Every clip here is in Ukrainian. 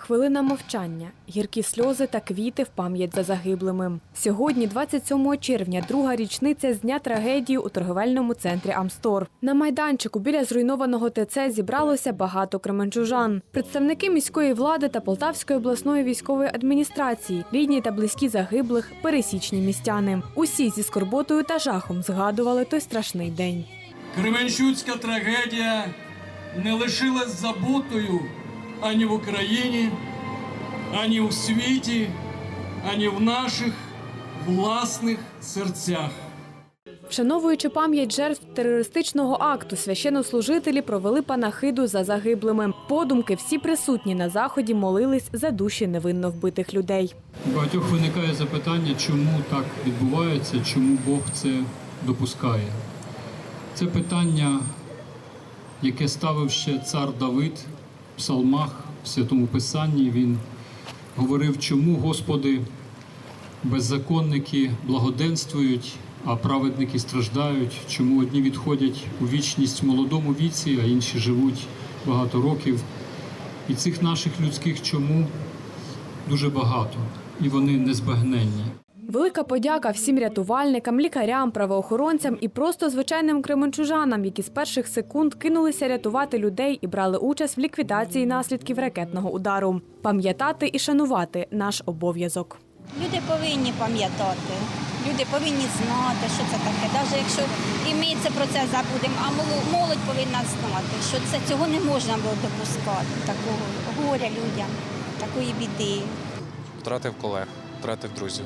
Хвилина мовчання, гіркі сльози та квіти в пам'ять за загиблими. Сьогодні, 27 червня, друга річниця з дня трагедії у торговельному центрі Амстор. На майданчику біля зруйнованого ТЦ зібралося багато кременчужан. Представники міської влади та Полтавської обласної військової адміністрації, рідні та близькі загиблих, пересічні містяни. Усі зі скорботою та жахом згадували той страшний день. Кременчуцька трагедія не лишилась забутою ані в Україні, ані у світі, ані в наших власних серцях. Вшановуючи пам'ять жертв терористичного акту, священнослужителі провели панахиду за загиблими. Подумки всі присутні на заході молились за душі невинно вбитих людей. У багатьох виникає запитання, чому так відбувається, чому Бог це допускає. Це питання, яке ставив ще цар Давид псалмах, в Святому Писанні. Він говорив, чому, Господи, беззаконники благоденствують, а праведники страждають, чому одні відходять у вічність в молодому віці, а інші живуть багато років. І цих наших людських чому дуже багато, і вони незбагненні. Велика подяка всім рятувальникам, лікарям, правоохоронцям і просто звичайним кременчужанам, які з перших секунд кинулися рятувати людей і брали участь в ліквідації наслідків ракетного удару. Пам'ятати і шанувати наш обов'язок. Люди повинні пам'ятати, люди повинні знати, що це таке. Навіть якщо і ми це про це забудемо, а молодь повинна знати, що це цього не можна було допускати, такого горя людям, такої біди. Втратив колег, втратив друзів.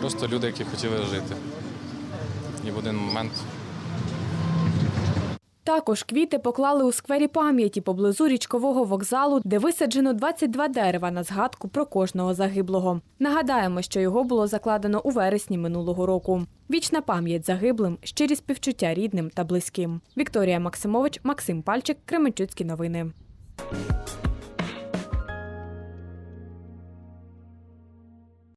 Просто люди, які хотіли жити. І в один момент Також квіти поклали у сквері пам'яті поблизу річкового вокзалу, де висаджено 22 дерева на згадку про кожного загиблого. Нагадаємо, що його було закладено у вересні минулого року. Вічна пам'ять загиблим, щирі співчуття рідним та близьким. Вікторія Максимович, Максим Пальчик, Кременчуцькі новини.